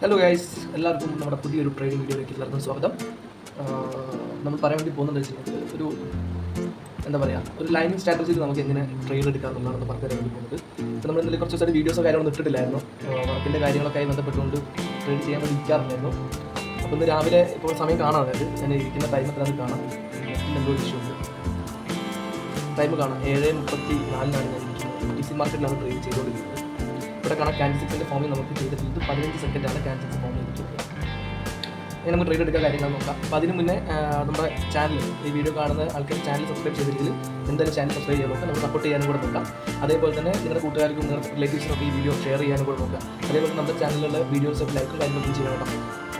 Hello guys എല്ലാവർക്കും നമ്മുടെ പുതിയൊരു ട്രേഡിംഗ് വീഡിയോയിലേക്ക് എല്ലാവർക്കും സ്വാഗതം. നമ്മൾ പറയാൻ വേണ്ടി പോകുന്നത് വെച്ചിട്ടുണ്ടെങ്കിൽ ഒരു എന്താ പറയുക ഒരു ലൈനിങ് സ്ട്രാറ്റജിയിൽ നമുക്ക് എങ്ങനെ ട്രേഡ് എടുക്കാം എന്നുള്ളതാണ് പറഞ്ഞു തരാൻ വേണ്ടി പോകുന്നത്. നമ്മൾ ഇന്നലെ കുറച്ച് ദിവസമായിട്ട് വീഡിയോസോ കാര്യങ്ങളൊന്നും ഇട്ടിട്ടില്ലായിരുന്നു. വർക്കിന്റെ കാര്യങ്ങളൊക്കെ ആയി ബന്ധപ്പെട്ടുകൊണ്ട് ട്രേഡ് ചെയ്യാൻ വേണ്ടി ഇരിക്കാറുണ്ടായിരുന്നു. അപ്പോൾ ഇന്ന് രാവിലെ ഇപ്പോൾ സമയം കാണാം അതായത് ഞാൻ ഇരിക്കുന്ന ടൈം എത്ര കാണാം. എന്തോ ഇഷ്യൂ ഉണ്ട്. ടൈം കാണാം. ഏഴ് മുപ്പത്തി നാലിനാണ് ഞാൻ ഇരിക്കുന്നത്. ഡി സി മാർക്കറ്റിലാണ് ട്രേഡ് ചെയ്തുകൊണ്ടിരിക്കുന്നത്. ഇവിടെ കാണാം ക്യാൻഡിൽ സിക്സിന്റെ ഫോമിൽ നമുക്ക് ചെയ്തിട്ടുണ്ട് പതിനഞ്ച് സെക്കൻഡാണ് ക്യാൻഡിൽ ഫോം ചെയ്തിട്ടുള്ളത് ഇനി നമുക്ക് ട്രേഡ് എടുക്കാൻ കാര്യങ്ങൾ നോക്കാം. അപ്പോൾ അതിന് മുന്നേ നമ്മുടെ ചാനൽ ഈ വീഡിയോ കാണുന്ന ആൾക്കാർ ചാനൽ സബ്സ്ക്രൈബ് ചെയ്തില്ലെങ്കിൽ എന്തായാലും ചാനൽ സബ്സ്ക്രൈബ് ചെയ്യാൻ നോക്കാം. നമുക്ക് സപ്പോർട്ട് ചെയ്യാനും കൂടെ നോക്കാം. അതേപോലെ തന്നെ നിങ്ങളുടെ കൂട്ടുകാർക്കും നിങ്ങളുടെ റിലേറ്റീവ്സിനൊക്കെ ഈ വീഡിയോ ഷെയർ ചെയ്യാനും കൂടെ നോക്കാം. അതേപോലെ നമ്മുടെ ചാനലിലുള്ള വീഡിയോസ് ലൈക്കും കാര്യങ്ങളൊക്കെ കേട്ടോ.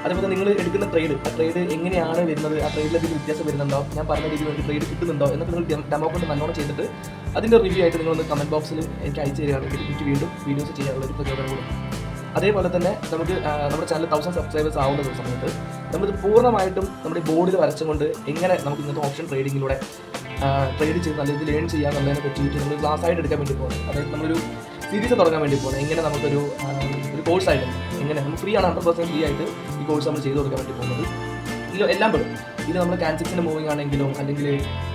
അതേപോലെ നിങ്ങൾ എടുക്കുന്ന ട്രേഡ് ആ ട്രേഡ് എങ്ങനെയാണ് വരുന്നത് ആ ട്രേഡിൽ എന്തെങ്കിലും വ്യത്യാസം വരുന്നുണ്ടോ ഞാൻ പറഞ്ഞ രീതിയിൽ നിങ്ങൾക്ക് ട്രേഡ് കിട്ടുന്നുണ്ടോ എന്നൊക്കെ നിങ്ങൾ ഡെമോ കൊണ്ട് നല്ലോണം ചെയ്തിട്ട് അതിന്റെ റിവ്യൂ ആയിട്ട് നിങ്ങൾ ഒന്ന് കമന്റ് ബോക്സിൽ എനിക്ക് അയച്ചു തരികയാണെങ്കിൽ എനിക്ക് വീണ്ടും വീഡിയോസ് ചെയ്യാനുള്ള ഒരു പ്രചോദനം കൂടും. അതേപോലെ തന്നെ നമുക്ക് നമ്മുടെ ചാനൽ തൗസൻഡ് സബ്സ്ക്രൈബേഴ്സ് ആവുന്ന സമയത്ത് നമ്മളിത് പൂർണമായിട്ടും നമ്മുടെ ബോർഡിൽ വരച്ചുകൊണ്ട് എങ്ങനെ നമുക്ക് ഇന്നത്തെ ഓപ്ഷൻ ട്രേഡിങ്ങിലൂടെ ട്രേഡ് ചെയ്ത് നല്ല രീതിയിൽ ഏൺ ചെയ്യാന്നുള്ളതിനെ പറ്റിയിട്ട് നമ്മൾ ക്ലാസ് ആയിട്ട് എടുക്കാൻ വേണ്ടി പോകുന്നത് അതായത് നമ്മളൊരു സീരീസ് തുടങ്ങാൻ വേണ്ടി പോകുന്നത് എങ്ങനെ നമുക്കൊരു ഒരു കോഴ്സായിട്ട് എങ്ങനെ നമുക്ക് ഫ്രീ ആണ് ഹൺഡ്രഡ് പെർസെന്റ് ഫ്രീ ആയിട്ട് ഈ കോഴ്സ് നമ്മൾ ചെയ്ത് കൊടുക്കാൻ പറ്റി പോകുന്നത്. ഇതിൽ എല്ലാം പെടും. ഇത് നമ്മൾ ക്യാൻസിക്സിന്റെ മൂവിങ് ആണെങ്കിലും അല്ലെങ്കിൽ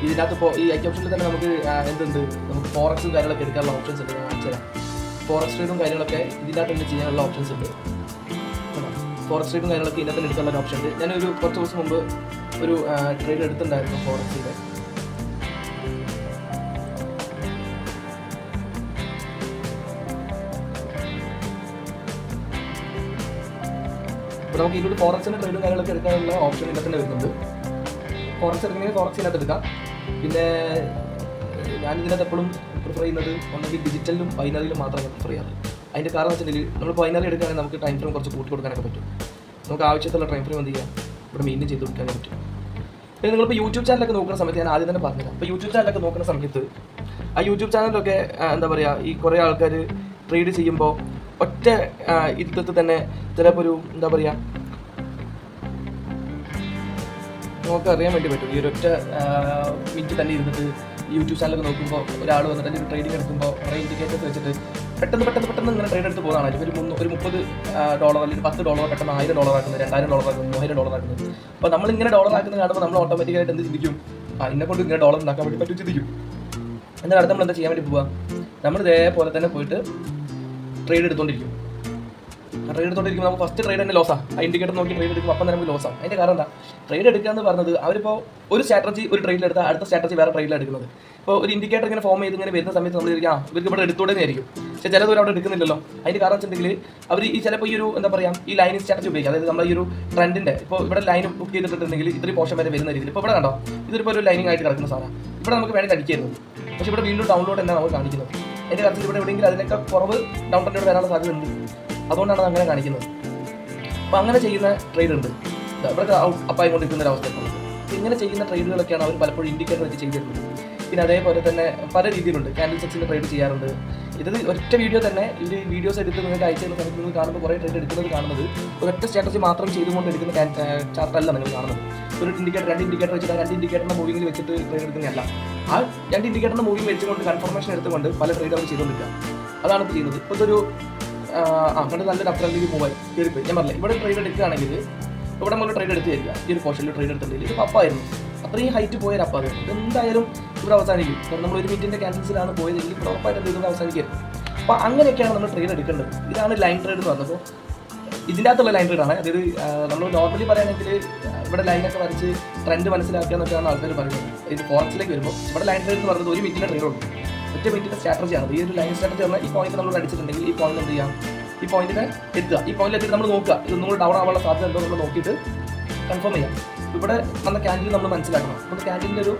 ഇതിനകത്ത് ഇപ്പോൾ ഈ ഐക്യ ഓപ്ഷനിൽ തന്നെ നമുക്ക് എന്തുണ്ട്? നമുക്ക് ഫോറക്സും കാര്യങ്ങളൊക്കെ എടുക്കാനുള്ള ഓപ്ഷൻസ് ഉണ്ട്. കാണിച്ചു തരാം. ഫോറസ്റ്റ് ട്രേഡും കാര്യങ്ങളൊക്കെ ഇതിനകത്ത് തന്നെ ചെയ്യാനുള്ള ഓപ്ഷൻസ് ഉണ്ട്. ഫോറസ്റ്റ് ട്രേഡും കാര്യങ്ങളൊക്കെ ഇതിനകത്ത് തന്നെ എടുക്കാനുള്ള ഓപ്ഷൻ ഉണ്ട്. ഞാനൊരു കുറച്ച് ദിവസം മുമ്പ് ഒരു ട്രേഡ് എടുത്തിട്ടുണ്ടായിരുന്നു ഫോറസ്റ്റിന്റെ നമുക്ക് ഇതിലൂടെ ഫോറക്സിന്റെ ട്രേഡും കാര്യങ്ങളൊക്കെ എടുക്കാനുള്ള ഓപ്ഷൻ ഇതിനകത്ത് തന്നെ വരുന്നുണ്ട്. ഫോറക്സ് എടുക്കണമെങ്കിൽ ഫോറക്സ് ഇതിനകത്ത് എടുക്കാം. പിന്നെ ഞാൻ ഇതിനകത്ത് എപ്പോഴും പ്രിഫർ ചെയ്യുന്നത് ഒന്നെങ്കിൽ ഡിജിറ്റലിലും ബൈനറിയിലും മാത്രമേ പ്രിഫർ ചെയ്യാറ് അതിന്റെ കാരണം വെച്ചിട്ടുണ്ടെങ്കിൽ നമ്മൾ ബൈനറി എടുക്കുകയാണെങ്കിൽ നമുക്ക് ടൈം ഫ്രെയിം കുറച്ച് കൂട്ടി കൊടുക്കാനൊക്കെ പറ്റും. നമുക്ക് ആവശ്യത്തുള്ള ടൈം ഫ്രെയിം എന്ത് ചെയ്യാം? ഇവിടെ മെയിന്റെയിൻ ചെയ്ത് കൊടുക്കാനേ പറ്റും. പിന്നെ നിങ്ങളിപ്പോൾ യൂട്യൂബ് ചാനലൊക്കെ നോക്കുന്ന സമയത്ത് ഞാൻ ആദ്യം തന്നെ പറഞ്ഞില്ല അപ്പോൾ യൂട്യൂബ് ചാനലൊക്കെ നോക്കുന്ന സമയത്ത് ആ യൂട്യൂബ് ചാനലൊക്കെ എന്താ പറയുക ഈ കുറേ ആൾക്കാർ ട്രേഡ് ചെയ്യുമ്പോൾ ഒറ്റ ആ, ഇരുത്തത്തിൽ തന്നെ ചിലപ്പോൾ ഒരു എന്താ പറയുക നമുക്ക് അറിയാൻ വേണ്ടി പറ്റും. ഈ ഒരൊറ്റ മിനിറ്റ് തന്നെ ഇരുന്നിട്ട് യൂട്യൂബ് ചാനലൊക്കെ നോക്കുമ്പോൾ ഒരാൾ വന്നിട്ട് അതിന്റെ ട്രേഡിംഗ് എടുക്കുമ്പോൾ കുറേ ഇൻഡിക്കേറ്റേഴ്സ് വെച്ചിട്ട് പെട്ടെന്ന് പെട്ടെന്ന് പെട്ടെന്ന് ഇങ്ങനെ ട്രേഡ് എടുത്ത് പോകുന്നതാണ്. ഒരു മുന്നൂ ഒരു മുപ്പത് ഡോളർ അല്ലെങ്കിൽ പത്ത് ഡോളർ പെട്ടെന്ന് ആയിരം ഡോളർ ആക്കുന്നത് രണ്ടായിരം ഡോളർ ആക്കുന്നത് മൂവായിരം ഡോളർ ആക്കുന്നത് അപ്പോൾ നമ്മൾ ഇങ്ങനെ ഡോളർ ആക്കുന്നത് കാണുമ്പോൾ നമ്മൾ ഓട്ടോമാറ്റിക്കായിട്ട് എന്ത് ചിന്തിക്കും? ആ കൊണ്ട് ഇങ്ങനെ ഡോളർ ഉണ്ടാക്കാൻ വേണ്ടി പറ്റും ചിന്തിക്കും. എന്നാൽ അടുത്ത് നമ്മൾ എന്താ ചെയ്യാൻ വേണ്ടി പോവുക നമ്മൾ ഇതേപോലെ തന്നെ പോയിട്ട് ട്രേഡ് എടുത്തോണ്ടിരിക്കും. ട്രേഡ് എടുത്തോണ്ടിരിക്കുമ്പോൾ നമുക്ക് ഫസ്റ്റ് ട്രേഡ് തന്നെ ലോസാ ആ. ഇൻഡിക്കേറ്റർ നോക്കി ട്രേഡ് എടുക്കുമ്പോൾ അപ്പം തന്നെ നമുക്ക് ലോസാണ് അതിന്റെ കാരണം എന്താ? ട്രേഡ് എടുക്കുക എന്ന് പറഞ്ഞത് അവരിപ്പോൾ ഒരു സ്ട്രാറ്റജി ഒരു ട്രേഡിൽ എടുത്താൽ അടുത്ത സ്ട്രാറ്റജി വേറെ ട്രേഡിൽ എടുക്കുന്നത്. ഇപ്പോൾ ഒരു ഇൻഡിക്കേറ്റർ ഇങ്ങനെ ഫോം ചെയ്ത് ഇങ്ങനെ വരുന്ന സമയത്ത് നമ്മൾ ഇരിക്കാം ഇവർക്ക് ഇവിടെ എടുത്തോടെ ആയിരിക്കും. പക്ഷേ ചിലത് അവിടെ എടുക്കുന്നില്ലല്ലോ. അതിന്റെ കാരണം വെച്ചിട്ടുണ്ടെങ്കിൽ അവർ ഈ ചിലപ്പോൾ ഈ ഒരു എന്താ പറയുക ഈ ലൈനിങ് സ്ട്രാറ്റജി ഉപയോഗിക്കുക അതായത് നമ്മൾ ഈ ഒരു ട്രെൻഡിന്റെ ഇപ്പോൾ ഇവിടെ ലൈൻ ബുക്ക് ചെയ്തിട്ടുണ്ടെങ്കിൽ ഇത്രയും പോർഷൻ വരെ വരുന്ന രീതിയിൽ. ഇപ്പോൾ ഇവിടെ കണ്ടോ? ഇതൊരു ഒരു ലൈനിങ് ആയിട്ട് കിടക്കുന്ന സാധനം. ഇവിടെ നമുക്ക് വേണമെങ്കിൽ അടിക്കായിരുന്നു പക്ഷേ ഇവിടെ വീണ്ടും ഡൗൺലോഡ് തന്നെ നമുക്ക് കാണിക്കുന്നത്. എന്റെ കാര്യത്തിൽ ഇവിടെ എവിടെയെങ്കിലും അതിനൊക്കെ കുറവ് ഡൗൺ ട്രെൻഡ് വരാനുള്ള സാധ്യത ഉണ്ട് അതുകൊണ്ടാണ് അങ്ങനെ കാണിക്കുന്നത്. അപ്പം അങ്ങനെ ചെയ്യുന്ന ട്രേഡ് ഉണ്ട്. ഇവർക്ക് അപ്പായി കൊണ്ടിരിക്കുന്ന ഒരു അവസ്ഥ ഇങ്ങനെ ചെയ്യുന്ന ട്രേഡുകളൊക്കെയാണ് അവർ പലപ്പോഴും ഇൻഡിക്കേറ്റർ വെച്ച് ചെയ്തിരുന്നത് പിന്നെ അതേപോലെ തന്നെ പല രീതിയിലുണ്ട്. ക്യാൻഡിൽ സെക്സിന്റെ ട്രേഡ് ചെയ്യാറുണ്ട്. ഇത് ഒറ്റ വീഡിയോ തന്നെ ഇത് വീഡിയോസ് എടുത്ത് നിങ്ങൾക്ക് അയച്ചു തരുന്ന സമയത്ത് നിങ്ങൾ കാണുമ്പോൾ കുറേ ട്രേഡ് എടുക്കുന്നത് കാണുന്നത് ഒരൊറ്റ സ്ട്രാറ്റജി മാത്രം ചെയ്തുകൊണ്ട് എടുക്കുന്ന ചാർട്ടല്ല നിങ്ങൾ കാണുന്നത്. ഒരു ഇൻഡിക്കേറ്റർ രണ്ട് ഇൻഡിക്കേറ്റർ വെച്ചിട്ട് രണ്ട് ഇൻഡിക്കേറ്ററിന്റെ മൂവിങ്ങിൽ വെച്ചിട്ട് ട്രേഡ് എടുക്കുന്നതല്ല. ആ രണ്ട് ഇൻഡിക്കേറ്ററിന്റെ മൂവിങ് വെച്ചുകൊണ്ട് കൺഫർമേഷൻ എടുത്തുകൊണ്ട് പല ട്രേഡ് അവർ ചെയ്തുകൊണ്ടിരിക്കുക. അതാണ് ഇപ്പോൾ ചെയ്യുന്നത്. ഇപ്പോൾ ഇതൊരു ആ നല്ല നല്ലൊരു പോകാൻ കയറിപ്പോയി. ഞാൻ പറഞ്ഞില്ല ഇവിടെ ട്രേഡ് എടുക്കുകയാണെങ്കിൽ ഇവിടെ നമ്മൾ ട്രേഡ് എടുത്ത് തരിക. ഈ ഒരു പോർഷനിൽ ട്രേഡ് എടുത്തിട്ടില്ല ഇത് അപ്പായിരുന്നു അത്രയും ഹൈറ്റ് പോയ ഒരു അപ്പാണ് എന്തായാലും ഇവിടെ അവസാനിക്കും. കാരണം നമ്മൾ ഒരു മീറ്റിന്റെ ക്യാൻസൽസിലാണ് പോയതെങ്കിൽ ഇവിടെ ഉറപ്പായിട്ട് എന്തെങ്കിലും അവസാനിക്കും. അപ്പോൾ അങ്ങനെയൊക്കെയാണ് നമ്മൾ ട്രേഡ് എടുക്കേണ്ടത്. ഇതാണ് ലൈൻ ട്രേഡ് എന്ന് പറഞ്ഞപ്പോൾ ഇതിന്റെ അകത്തുള്ള ലൈൻ ട്രേഡ് ആണ്. അതായത് നമ്മൾ നോർമലി പറയുകയാണെങ്കിൽ ഇവിടെ ലൈനൊക്കെ വരച്ച് ട്രെൻഡ് മനസ്സിലാക്കുക എന്നൊക്കെയാണ് ആൾക്കാർ പറയുന്നത്. ഇത് ഫോറസ്റ്റിലേക്ക് വരുമ്പോൾ ഇവിടെ ലൈൻ ട്രേഡ് എന്ന് പറയുന്നത് ഒരു മീറ്റിന്റെ ട്രേഡ് ഉണ്ട് ഒറ്റ സ്ട്രാറ്റജി സ്ട്രാറ്റജിയാണ് ഈ ഒരു ലൈൻ സ്ട്രാറ്റജി പറഞ്ഞാൽ ഈ പോയിന്റ് നമ്മൾ അടിച്ചിട്ടുണ്ടെങ്കിൽ ഈ പോയിന്റ് എന്ത് ചെയ്യാം? ഈ പോയിന്റിനെ എത്തുക. ഈ പോയിന്റിൽ എത്തിയിട്ട് നമ്മൾ നോക്കുക. ഇത് നമ്മൾ ഡൗൺ ആവാനുള്ള സാധ്യത ഉണ്ടോ നമ്മൾ നോക്കിയിട്ട് കൺഫേം ചെയ്യാം. ഇവിടെ വന്ന ക്യാൻഡിൽ നമ്മൾ മനസ്സിലാക്കണം. നമ്മുടെ ക്യാൻഡിലിന്റെ ഒരു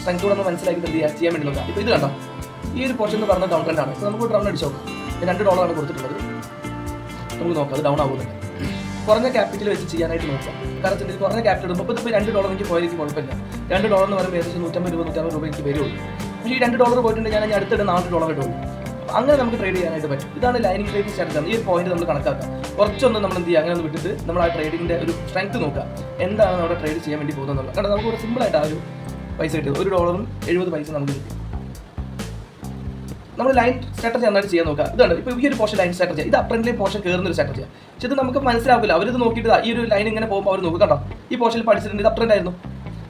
സ്ട്രെങ്ത് കൂടെ നമ്മൾ മനസ്സിലാക്കി എന്ത് ചെയ്യാം? ചെയ്യാൻ വേണ്ടി നോക്കാം ഇപ്പോൾ ഇത് കണ്ടോ? ഈ ഒരു പോർഷൻ എന്ന് പറഞ്ഞ ഡൗൺ ട്രെൻഡാണ് ആണ്. ഇപ്പോൾ നമുക്ക് ഡൗൺ അടിച്ചു നോക്കാം. രണ്ട് ഡോളറാണ് കൊടുത്തിട്ടുള്ളത്. നമുക്ക് നോക്കാം. അത് ഡൗൺ ആവുന്നുണ്ട് കുറഞ്ഞ ക്യാപിറ്റൽ വെച്ച് ചെയ്യാനായിട്ട് നോക്കാം കാരണം കുറഞ്ഞ ക്യാപിറ്റൽ ഇടുമ്പോൾ ഇപ്പോൾ രണ്ട് ഡോളർ എനിക്ക് പോയാൽ എനിക്ക് കുഴപ്പമില്ല. രണ്ട് ഡോളർ എന്ന് പറയുമ്പോൾ ഏകദേശം നൂറ്റമ്പത് രൂപ നൂറ്റമ്പത് രൂപ എനിക്ക് വരുള്ളൂ. പക്ഷേ ഈ രണ്ട് ഡോളർ പോയിട്ടുണ്ടെങ്കിൽ ഞാൻ അടുത്തിടെ നാല് ഡോളർ അപ്പോൾ അങ്ങനെ നമുക്ക് ട്രേഡ് ചെയ്യാനായിട്ട് പറ്റും. ഇതാണ് ലൈനിങ് ട്രേഡിംഗ് സ്ട്രാറ്റജി ഈ ഒരു പോയിന്റ് നമ്മൾ കണക്കാക്കാം. കുറച്ചൊന്നും നമ്മൾ എന്ത് ചെയ്യുക അങ്ങനെ ഒന്ന് വിട്ടിട്ട് നമ്മൾ ആ ട്രേഡിങ്ങിന്റെ ഒരു സ്ട്രെങ്ത് നോക്കാം. എന്താണ് നമ്മുടെ ട്രേഡ് ചെയ്യാൻ വേണ്ടി പോകുന്നത് കാരണം നമുക്ക് ആയിട്ട് ആ ഒരു പൈസ കിട്ടും. ഒരു ഡോളറും എഴുപത് പൈസ നമുക്ക് കിട്ടും. നമ്മൾ ലൈൻ സ്ട്രാറ്റജി നന്നായിട്ട് ചെയ്യാൻ നോക്കുക ഇതാണ് ഇപ്പോൾ ഈ ഒരു പോർഷൻ ലൈൻ സ്ട്രാറ്റജി ഇത് അപ്രന്റിലെ പോർഷൻ കയറുന്ന ഒരു സ്ട്രാറ്റജി പക്ഷേ ഇത് നമുക്ക് മനസ്സിലാവില്ല. അവരിത് നോക്കിയിട്ട് ഈ ഒരു ലൈൻ ഇങ്ങനെ പോകുമ്പോൾ അവർ നോക്കുക കണ്ടോ? ഈ പോർഷനിൽ പഠിച്ചിട്ടുണ്ട്. ഇത് അപ്പറിന്റെ ആയിരുന്നു.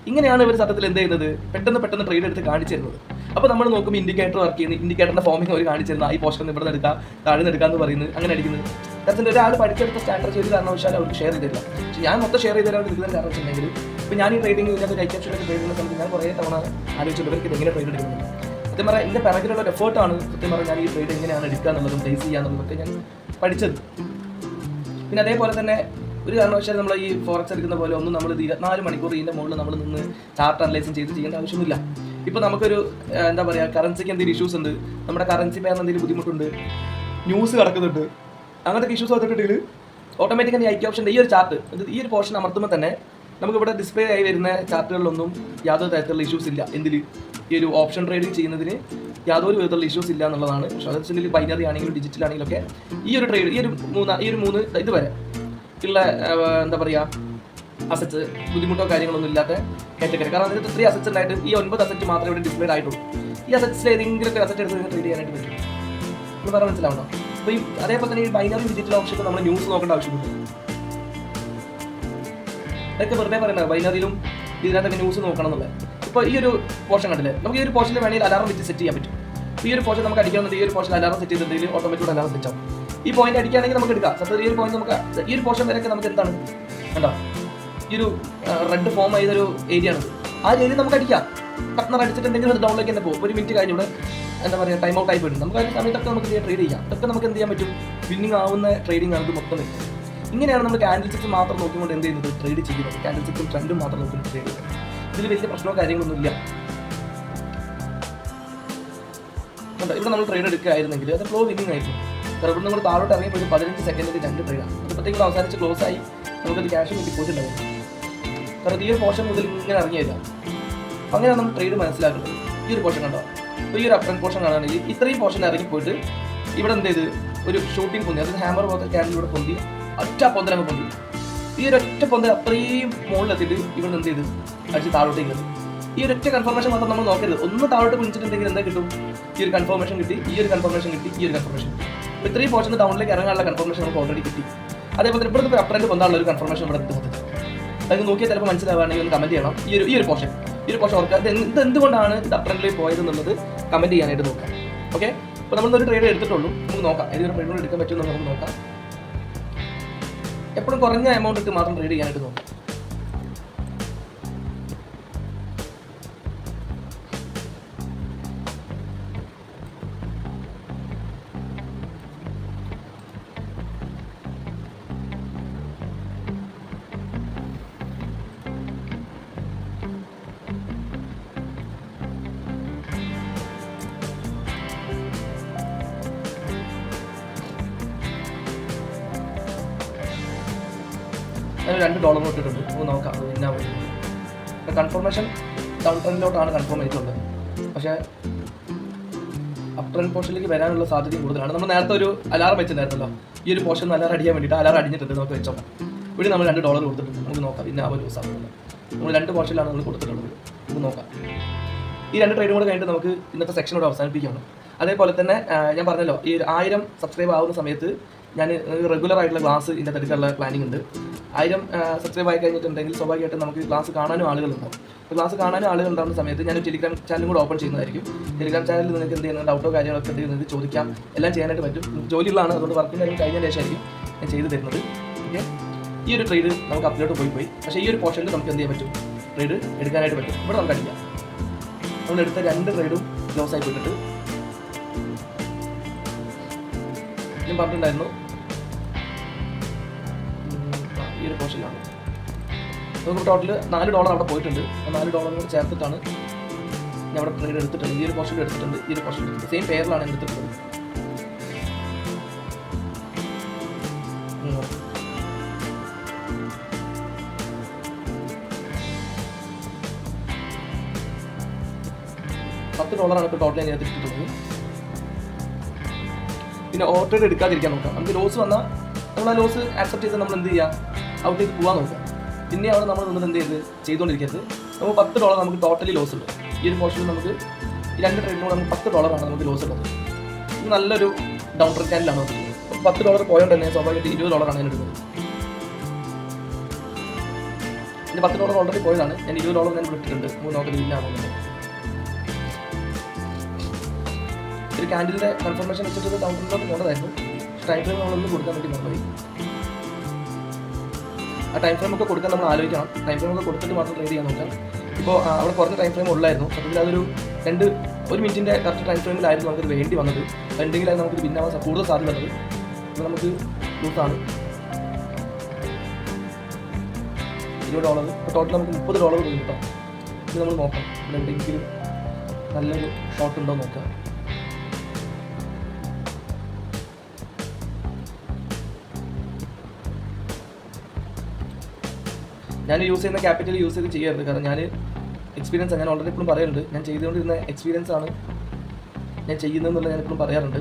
ഇങ്ങനെയാണ് ഇവർ സത്യത്തിൽ എന്ത് ചെയ്യുന്നത്? പെട്ടെന്ന് പെട്ടെന്ന് ട്രേഡ് എടുത്ത് കാണിച്ചു തരുന്നത്. അപ്പോൾ നമ്മൾ നോക്കുമ്പോൾ ഇൻഡിക്കേറ്റർ വർക്ക് ചെയ്യുന്നത് ഇൻഡിക്കേറ്ററിന്റെ ഫോമിങ് അവർ കാണിച്ചു തരുന്ന ഈ പോഷൻ ഇവിടെ എടുക്കാം താഴെ എടുക്കാന്ന് പറയുന്നത് അങ്ങനെ അടിക്കുന്നത്. കാരണം ഒരാൾ പഠിച്ചെടുത്ത സ്ട്രാറ്റജി ഒരു കാരണവശാലും അവർക്ക് ഷെയർ ചെയ്തില്ല പക്ഷേ ഞാൻ മൊത്തം ഷെയർ ചെയ്ത് തരാൻ എടുക്കുന്ന കാരണം വെച്ചിട്ടുണ്ടെങ്കിൽ ഇപ്പോൾ ഞാൻ ഈ ട്രേഡിംഗ് ഇതിനകത്ത് ഒരു ഐക്യപ്ഷനൊക്കെ ട്രേഡ് ചെയ്യുന്ന സമയത്ത് ഞാൻ കുറേ തവണ ആലോചിച്ചിട്ടുണ്ട് ഇവർക്ക് എങ്ങനെ ട്രേഡ് എടുക്കുന്നത്? സത്യം പറയാം എന്റെ പിറകിലുള്ള ഒരു എഫേർട്ടാണ് സത്യം പറഞ്ഞാൽ ഞാൻ ഈ ട്രേഡ് എങ്ങനെയാണ് എടുക്കുക എന്നുള്ളതും ഫേസ് ചെയ്യുക എന്നുള്ളതൊക്കെ ഞാൻ പഠിച്ചത്. പിന്നെ അതേപോലെ തന്നെ ഒരു കാരണവശാലും നമ്മൾ ഈ ഫോറക്സ് എടുക്കുന്ന പോലെ ഒന്നും നമ്മൾ ഇത് ഇരുപത്തിനാല് മണിക്കൂർ ഇതിന്റെ മുകളിൽ നമ്മൾ നിന്ന് ചാർട്ട് അനലൈസും ചെയ്ത് ചെയ്യേണ്ട ആവശ്യമില്ല ഇപ്പോൾ നമുക്കൊരു എന്താ പറയുക കറൻസിക്ക് എന്തെങ്കിലും ഇഷ്യൂസ് ഉണ്ട് നമ്മുടെ കറൻസി പേരിന് എന്തെങ്കിലും ബുദ്ധിമുട്ടുണ്ട് ന്യൂസ് കിടക്കുന്നുണ്ട് അങ്ങനത്തെ ഇഷ്യൂസ് വന്നിട്ടുണ്ടെങ്കിൽ ഓട്ടോമാറ്റിക്കലി ഐക്യ ഓപ്ഷന്റെ ഈ ഒരു ചാർട്ട് ഈ ഒരു പോർഷൻ അമർത്തുമ്പോൾ തന്നെ നമുക്ക് ഇവിടെ ഡിസ്പ്ലേ ആയി വരുന്ന ചാർട്ടുകളിലൊന്നും യാതൊരു തരത്തിലുള്ള ഇഷ്യൂസ് ഇല്ല. എന്തിൽ ഈ ഒരു ഓപ്ഷൻ ട്രേഡിംഗ് ചെയ്യുന്നതിന് യാതൊരു വിധത്തിലുള്ള ഇഷ്യൂസ് ഇല്ല എന്നുള്ളതാണ്. പക്ഷേ അതിൽ ബൈനറി ആണെങ്കിലും ഡിജിറ്റൽ ആണെങ്കിലും ഒക്കെ ഈ ഒരു ട്രേഡ് ഈ ഒരു മൂന്ന് ഈ ഒരു മൂന്ന് ഇത് വരെ. ഉള്ള എന്താ പറയുക അസറ്റ് ബുദ്ധിമുട്ടോ കാര്യങ്ങളൊന്നും ഇല്ലാത്ത കാറ്റഗറി കാരണം അതിന് ത്രീ അസറ്റ് ഉണ്ടായിട്ട് ഈ ഒൻപത് അസറ്റ് മാത്രമേ ഇവിടെ ഡിസ്പ്ലേഡ് ആയിട്ടുള്ളൂ. ഈ അസറ്റ്സിൽ ഏതെങ്കിലും ഒക്കെ അസറ്റ് എടുത്ത് ട്രേഡ് ചെയ്യാനായിട്ട് പറ്റും. എന്ന് പറഞ്ഞാൽ മനസ്സിലാവണം അപ്പോൾ ഈ അതേപോലെ തന്നെ ഈ ബൈനറി ഡിജിറ്റൽ ഓപ്ഷൻ നമ്മൾ ന്യൂസ് നോക്കേണ്ട ആവശ്യമുണ്ട് അതൊക്കെ വെറുതെ പറയുന്നത് ബൈനറിയിലും ഇതിനകത്തൊക്കെ ന്യൂസ് നോക്കണം എന്നുള്ളത്. ഇപ്പോൾ ഈ ഒരു പോർഷൻ കണ്ടില്ലേ? നമുക്ക് ഈ ഒരു പോർഷനിൽ വേണമെങ്കിൽ അലാറം വെച്ച് സെറ്റ് ചെയ്യാൻ പറ്റും. ഈ ഒരു പോർഷൻ നമുക്ക് അടിക്കണമെന്നുണ്ടെങ്കിൽ ഈ ഒരു പോർഷൻ അലാറം സെറ്റ് ചെയ്തിട്ടുണ്ടെങ്കിൽ ഓട്ടോമാറ്റിക് അലാറം സെറ്റ് ആവും. ഈ പോയിന്റ് അടിക്കുകയാണെങ്കിൽ നമുക്ക് എടുക്കാം. സത്യത്തിൽ ഈ ഒരു പോയിന്റ് നമുക്ക് ഈ ഒരു പോർഷൻ വരെയൊക്കെ നമുക്ക് എന്താണ് കണ്ടോ? ഈ ഒരു റെഡ് ഫോം ചെയ്തൊരു ഏരിയ ആണ്. ആ ഏരിയ നമുക്ക് അടിക്കാം. പത്നർ അടിച്ചിട്ടുണ്ടെങ്കിൽ അത് ഡൗണിലേക്ക് തന്നെ പോകും. ഒരു മിനിറ്റ് കഴിഞ്ഞ് ഇവിടെ എന്താ പറയുക ടൈം ഔട്ട് ആയി പോയിട്ട് നമുക്ക് ആ സമയത്തൊക്കെ നമുക്ക് ട്രേഡ് ചെയ്യാം. അതൊക്കെ നമുക്ക് എന്ത് ചെയ്യാൻ പറ്റും? വിന്നിങ് ആവുന്ന ട്രേഡിംഗ് ആണ് ഇത് മൊത്തം. ഇങ്ങനെയാണ് നമ്മൾ ക്യാൻഡിൽ മാത്രം നോക്കിക്കൊണ്ട് എന്ത് ചെയ്യുന്നത്? ട്രേഡ് ചെയ്യുന്നത്. ക്യാൻഡിൽ ട്രെൻഡും മാത്രം നോക്കി ട്രേഡ് ചെയ്യുന്നത്. ഇതിൽ വലിയ പ്രശ്നമോ കാര്യങ്ങളൊന്നും ഇല്ല. ഇവിടെ നമ്മൾ ട്രേഡ് എടുക്കുകയായിരുന്നെങ്കിൽ അത് ഫ്ലോ വിന്നിങ് ആയിരുന്നു. കാരണം ഇവിടെ നമ്മൾ താഴോട്ട് ഇറങ്ങിയപ്പോൾ ഒരു പതിനഞ്ച് സെക്കൻഡിൽ രണ്ട് ട്രേഡാണ് അപ്പോഴത്തേക്കും അവസാനിച്ച് ക്ലോസ് ആയി നമുക്കത് ക്യാഷ് കിട്ടി പോയിട്ടുണ്ടാവും കാരണം ഈ ഒരു പോർഷൻ മുതൽ ഇങ്ങനെ ഇറങ്ങിയില്ല അങ്ങനെ നമ്മൾ ട്രേഡ് മനസ്സിലാക്കുന്നത്. ഈ ഒരു പോർഷൻ കണ്ടോ? അപ്പോൾ ഈ ഒരു അപ്രൻ പോർഷൻ കാണുകയാണെങ്കിൽ ഇത്രയും പോർഷൻ ഇറങ്ങിപ്പോയിട്ട് ഇവിടെ എന്ത് ചെയ്ത്? ഒരു ഷൂട്ടിംഗ് പൊന്തി അതായത് ഹാമർ പോലത്തെ ക്യാൻഡിലൂടെ പൊന്തി ഒറ്റ പൊന്തലങ്ങ് പൊന്തി. ഈ ഒരു ഒറ്റ പൊന്തൽ അത്രയും മുകളിലെത്തിയിട്ട് ഇവിടെ എന്ത് ചെയ്ത്? അടിച്ച് താഴോട്ടേക്ക് ഈ ഒരു ഒറ്റ കൺഫർമേഷൻ മാത്രം നമ്മൾ നോക്കരുത്. ഒന്ന് താഴോട്ട് പിടിച്ചിട്ടുണ്ടെങ്കിൽ എന്താ കിട്ടും? ഈ ഒരു കൺഫർമേഷൻ കിട്ടി ഈ ഒരു കൺഫർമേഷൻ കിട്ടി ഈ ഒരു കൺഫർമേഷൻ അപ്പോൾ ഇത്രയും പോർഷൻ ഡൗണിലേക്ക് ഇറങ്ങാനുള്ള കൺഫർമേഷൻ നമുക്ക് ഓൾറെഡി കിട്ടി. അതേപോലെ തന്നെ ഇവിടുത്തെ അപ്രന്റ് കൊണ്ടാണ് ഒരു കൺഫർമേഷൻ ഇവിടെ എത്തുന്നത്. അത് നോക്കിയാൽ ചിലപ്പോൾ മനസ്സിലാവുകയാണെങ്കിൽ ഒന്ന് കമന്റ് ചെയ്യണം. ഈ ഒരു ഈ ഒരു പോർഷൻ ഈ ഒരു പോർഷൻ ഓർക്കുക. ഇത് എന്ത് എന്തുകൊണ്ടാണ് ഇത് അപ്രന്റിലേക്ക് പോയത് എന്നുള്ളത് കമന്റ് ചെയ്യാനായിട്ട് നോക്കാം ഓക്കെ അപ്പോൾ നമ്മൾ ഒരു ട്രേഡ് എടുത്തിട്ടുള്ളൂ. നമുക്ക് നോക്കാം. ഏതൊരു ട്രേഡ് എടുക്കാൻ പറ്റുമെന്ന് നമുക്ക് നോക്കാം. എപ്പോഴും കുറഞ്ഞ എമൗണ്ട് ഇട്ട് മാത്രം ട്രേഡ് ചെയ്യാനായിട്ട് നോക്കാം. രണ്ട് ഡോളർ ഇട്ടിട്ടുണ്ട് നമുക്ക് നോക്കാം അത് എന്നാ കൺഫർമേഷൻ ഡൗൺ ട്രെൻഡിലോട്ടാണ് കൺഫേം ചെയ്തിട്ടുള്ളത്. പക്ഷേ അപ് ട്രെൻഡ് പോർഷനിലേക്ക് വരാനുള്ള സാധ്യത കൂടുതലാണ്. നമ്മൾ നേരത്തെ ഒരു അലാറം വെച്ചിട്ടുണ്ടായിരുന്നല്ലോ. ഈ ഒരു പോർഷൻ അലാറം അടിക്കാൻ വേണ്ടിയിട്ട് അലാറം അടിഞ്ഞിട്ടുണ്ട് നമുക്ക് വെച്ചോ. ഇവിടെ നമ്മൾ രണ്ട് ഡോളർ കൊടുത്തിട്ടുണ്ട്. നമുക്ക് നോക്കാം. പിന്നെ ആ ഒരു സാധ്യത നമ്മൾ രണ്ട് പോർഷനിലാണ് നമ്മൾ കൊടുത്തിട്ടുള്ളത്. നമുക്ക് നോക്കാം. ഈ രണ്ട് ട്രേഡും കൂടെ കഴിഞ്ഞിട്ട് നമുക്ക് ഇന്നത്തെ സെക്ഷനോട് അവസാനിപ്പിക്കുകയാണ് അതേപോലെ തന്നെ ഞാൻ പറഞ്ഞല്ലോ ഈ ആയിരം സബ്സ്ക്രൈബ് ആവുന്ന സമയത്ത് ഞാൻ റെഗുലർ ആയിട്ടുള്ള ക്ലാസ് ഇതിന്റെ എടുക്കാനുള്ള പ്ലാനിങ് ഉണ്ട്. ആയിരം സബ്സ്ക്രൈബ് ആയി കഴിഞ്ഞിട്ടുണ്ടെങ്കിൽ സ്വാഭാവികമായിട്ടും നമുക്ക് ക്ലാസ് കാണാനും ആളുകളുണ്ടാവും. അപ്പോൾ ക്ലാസ് കാണാനും ആളുകൾ ഉണ്ടാകുന്ന സമയത്ത് ഞാൻ ടെലിഗ്രാം ചാനലും കൂടെ ഓപ്പൺ ചെയ്യുന്നതായിരിക്കും. ടെലിഗ്രാം ചാനലിൽ നിങ്ങൾക്ക് എന്ത് ചെയ്യുന്നത് ഡൗട്ടോ കാര്യങ്ങളൊക്കെ എന്ത് ചെയ്യുന്നത് ചോദിക്കാം. എല്ലാം ചെയ്യാനായിട്ട് പറ്റും. ജോലിയുള്ളതാണ് അതുകൊണ്ട് വർക്കും കാര്യം കഴിഞ്ഞ ശേഷമായിരിക്കും ഞാൻ ചെയ്തു തരുന്നത്. ഓക്കെ ഈ ഒരു ട്രേഡ് നമുക്ക് അപ്ലോട്ട് പോയി പോയി. പക്ഷേ ഈ ഒരു പോർഷനിൽ നമുക്ക് എന്ത് ചെയ്യാൻ പറ്റും? ട്രേഡ് എടുക്കാനായിട്ട് പറ്റും. ഇവിടെ നമുക്ക് അടിക്കാം. നമ്മൾ എടുത്ത രണ്ട് ട്രേഡും ക്ലോസ് ആയി വിട്ടിട്ട് ഞാൻ പറഞ്ഞിട്ടുണ്ടായിരുന്നു. ഈ ഒരു പോർഷനിലാണ് നമുക്ക് ടോട്ടൽ നാല് ഡോളർ അവിടെ പോയിട്ടുണ്ട്. ആ നാല് ഡോളർ കൂടെ ചേർത്തിട്ടാണ് ഞാൻ അവിടെ ട്രേഡ് എടുത്തിട്ടുണ്ട് ഈ ഒരു പോർഷൻ എടുത്തിട്ടുണ്ട്. ഈ ഒരു പോർഷൻ സെയിം പേരിലാണ് എടുത്തിട്ടുള്ളത്. പത്ത് ഡോളറാണ് ഇപ്പോൾ ടോട്ടൽ ഞാൻ എടുത്തിട്ടുള്ളത് പിന്നെ ഓർഡർ എടുക്കാതിരിക്കാൻ നോക്കാം. നമുക്ക് ലോസ് വന്നാൽ നമ്മൾ ആ ലോസ് ആക്സെപ്റ്റ് ചെയ്ത് നമ്മൾ എന്ത് ചെയ്യുക അവിടേക്ക് പോകാൻ നോക്കാം. പിന്നെ അവിടെ നമ്മൾ നിന്നിട്ട് എന്ത് ചെയ്ത്? ചെയ്തുകൊണ്ടിരിക്കരുത്. നമുക്ക് പത്ത് ഡോളർ നമുക്ക് ടോട്ടലി ലോസ് ഉണ്ട്. ഈ ഒരു പോർഷനിൽ നമുക്ക് രണ്ട് ട്രെയിനിലൂടെ നമുക്ക് പത്ത് ഡോളറാണ് നമുക്ക് ലോസ് ഉള്ളത്. നല്ലൊരു ഡൗൺ ട്രെൻഡ് ചാനലാണ് വന്നത് പത്ത് ഡോളർ പോയോണ്ട് തന്നെ സ്വാഭാവികമായിട്ട് ഇരുപത് ഡോളറാണ് ഞാൻ എടുക്കുന്നത്. എന്റെ പത്ത് ഡോളർ ഓൾറെഡി പോയതാണ്. ഞാൻ ഇരുപത് ഡോളർ ഞാൻ വിട്ടിട്ടുണ്ട് മൂന്നാമത്തെ വീട്ടിലാകുന്നുണ്ട് ഒരു ക്യാൻഡിലിന്റെ കൺഫർമേഷൻ വെച്ചിട്ട് ഡൗൺ ട്രെൻഡിലോട്ട് പോകേണ്ടതായിരുന്നു ടൈം ഫ്രെയിം നമ്മളൊന്ന് കൊടുക്കാൻ വേണ്ടി മറന്നുപോയി ആ ടൈം ഫ്രെയിം ഒക്കെ കൊടുക്കാൻ നമ്മൾ ആലോചിക്കണം. ടൈം ഫ്രെയിം ഒക്കെ കൊടുത്തിട്ട് മാത്രം ട്രേഡ് ചെയ്യാൻ നോക്കാം ഇപ്പോൾ അവിടെ കുറച്ച് ടൈം ഫ്രെയിം ഉള്ളായിരുന്നു. സത്യത്തിൽ അതൊരു രണ്ട് ഒരു മിനിറ്റിന്റെ കറക്റ്റ് ടൈം ഫ്രെയിമിലായിരുന്നു നമുക്ക് വേണ്ടി വന്നത്. ഉണ്ടെങ്കിൽ അത് നമുക്ക് പിന്നാവാൻ കൂടുതൽ സാധ്യത ഉള്ളത്. അപ്പോൾ നമുക്ക് ലൂസാണ് ഇരുപത് ഡോളർ ഇപ്പോൾ ടോട്ടൽ നമുക്ക് മുപ്പത് ഡോളർ കിട്ടാം. ഇത് നമ്മൾ നോക്കാം. ഇവിടെ എവിടെയെങ്കിലും നല്ലൊരു ഷോട്ട് ഉണ്ടോ നോക്കാം. ഞാൻ യൂസ് ചെയ്യുന്ന ക്യാപിറ്റൽ യൂസ് ചെയ്ത് ചെയ്യരുത്. കാരണം ഞാൻ എക്സ്പീരിയൻസ് ഞാൻ ഓൾറെഡി ഇപ്പോഴും പറയുന്നുണ്ട്. ഞാൻ ചെയ്തുകൊണ്ടിരുന്ന എക്സ്പീരിയൻസ് ആണ് ഞാൻ ചെയ്യുന്നതെന്നുള്ളത് ഞാൻ ഇപ്പോഴും പറയാറുണ്ട്.